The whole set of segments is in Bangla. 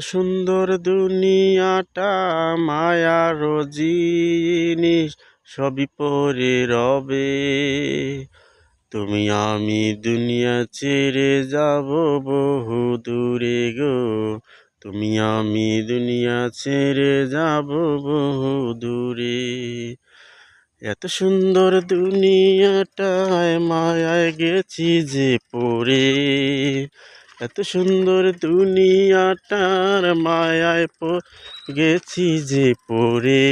সুন্দর দুনিয়াটা মায়ার জিনিস সবই পরে রবে। তুমি আমি দুনিয়া ছেড়ে যাব বহু দূরে গো। তুমি আমি দুনিয়া ছেড়ে যাব বহু দূরে। এত সুন্দর দুনিয়াটায় মায়ায় গেছি যে পড়ে এত সুন্দর দুনিয়াটার মায়ায় গেছি যে পড়ে।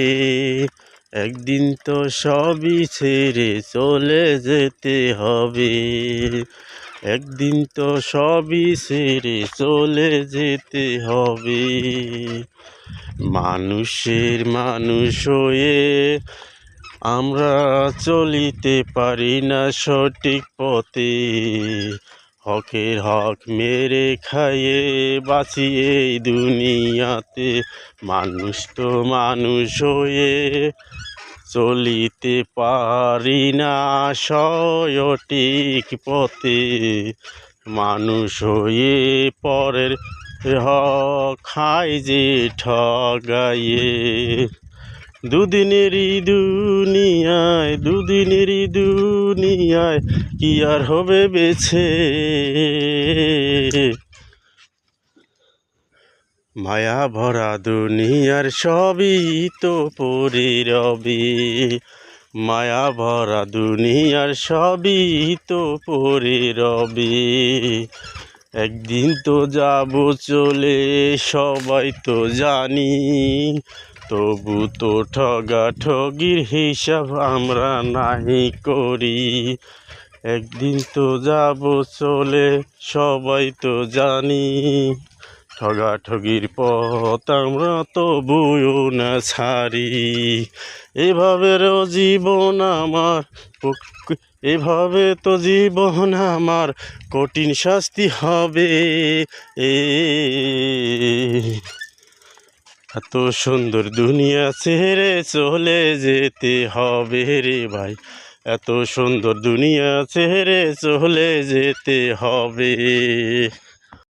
একদিন তো সবই ছেড়ে চলে যেতে হবে। একদিন তো সবই ছেড়ে চলে যেতে হবে। মানুষের মানুষ হয়ে আমরা চলিতে পারি না সঠিক পথে। হকের হক মেরে খাইয়ে বাঁচি এই দুনিয়াতে মানুষ তো মানুষ হয়ে চলিতে পারি না সঠিক পথে। মানুষ হয়ে পরের হক খায় যে ঠগাইয়ে দুদিনেরই দুনিয়ায় দুদিনেরই দুনিয়ায় কি আর হবে বেছে? মায়া ভরা দুনিয়ার সবই তো পরে রবে মায়া ভরা দুনিয়ার সবই তো পরে রবে একদিন তো যাব চলে, সবাই তো জানি তবু তো ঠগা ঠগির হিসাব আমরা নাহি করি। একদিন তো যাব চলে, সবাই তো জানি। ঠগা ঠগির পথ আমরা তো বইও না ছাড়ি। এভাবে জীবন আমার, এভাবে তো জীবন আমার কঠিন শাস্তি হবে। এ এত সুন্দর দুনিয়া ছেড়ে চলে যেতে হবে রে ভাই। এত সুন্দর দুনিয়া ছেড়ে চলে যেতে হবে।